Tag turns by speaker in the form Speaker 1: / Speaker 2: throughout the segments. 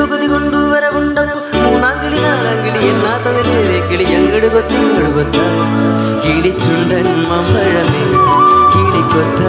Speaker 1: പുരോഗതി കൊണ്ടുവരവുണ്ടപ്പോൾ മൂന്നാം കിളി നാലാം കിളി എന്നാത്തതിലേറെ കിളി ഞങ്ങട് കൊത്തിങ്ങട് കൊത്ത. കിളിച്ചുണ്ടൻ മമ്പഴമേ കിളിക്കൊത്ത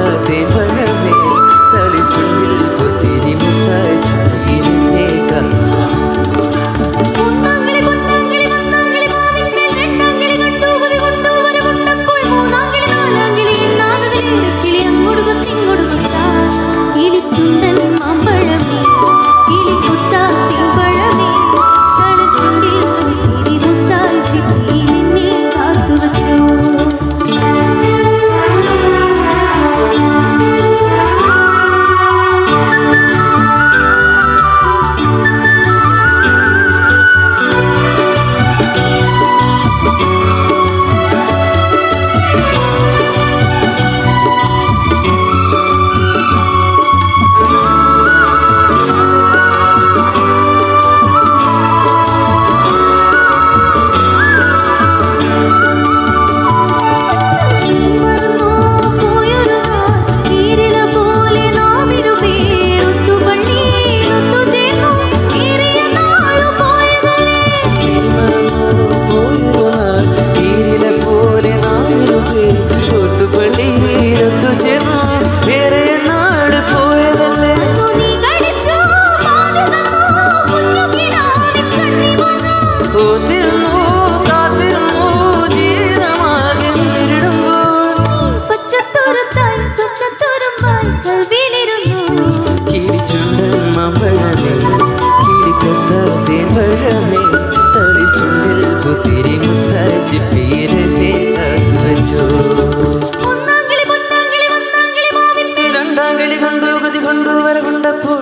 Speaker 2: കളിച്ചു
Speaker 1: രണ്ടാം കണ്ടു ഗതി കൊണ്ടു വരവുണ്ടപ്പോൾ.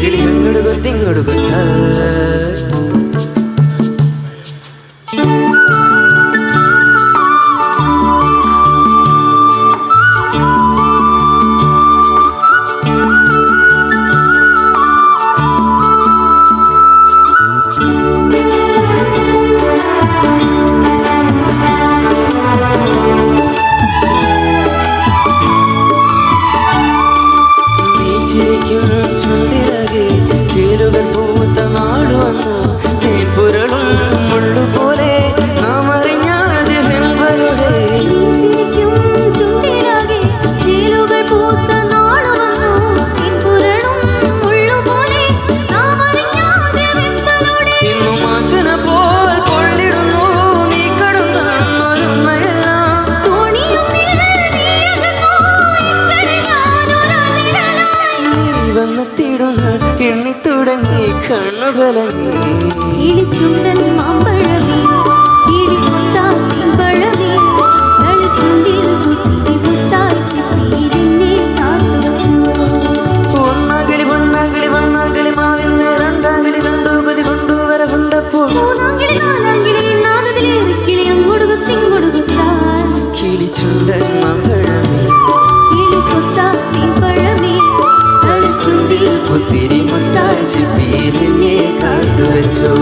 Speaker 2: കിളി
Speaker 1: ഇങ്ങോട്ട് കൊത്തിങ്ങോട്ട് കൊത്ത ಚೂಡಿರಗೆ ಚೇರುವೆ ಭೂತ ನಾಡುವನ್ನು ചുവത്തിടുന്ന എണ്ണിത്തുടങ്ങി കണ്ണുകലങ്ങി.
Speaker 2: മാമ്പഴം હું તેરી મતા જ પીર
Speaker 1: ને કાઢ છો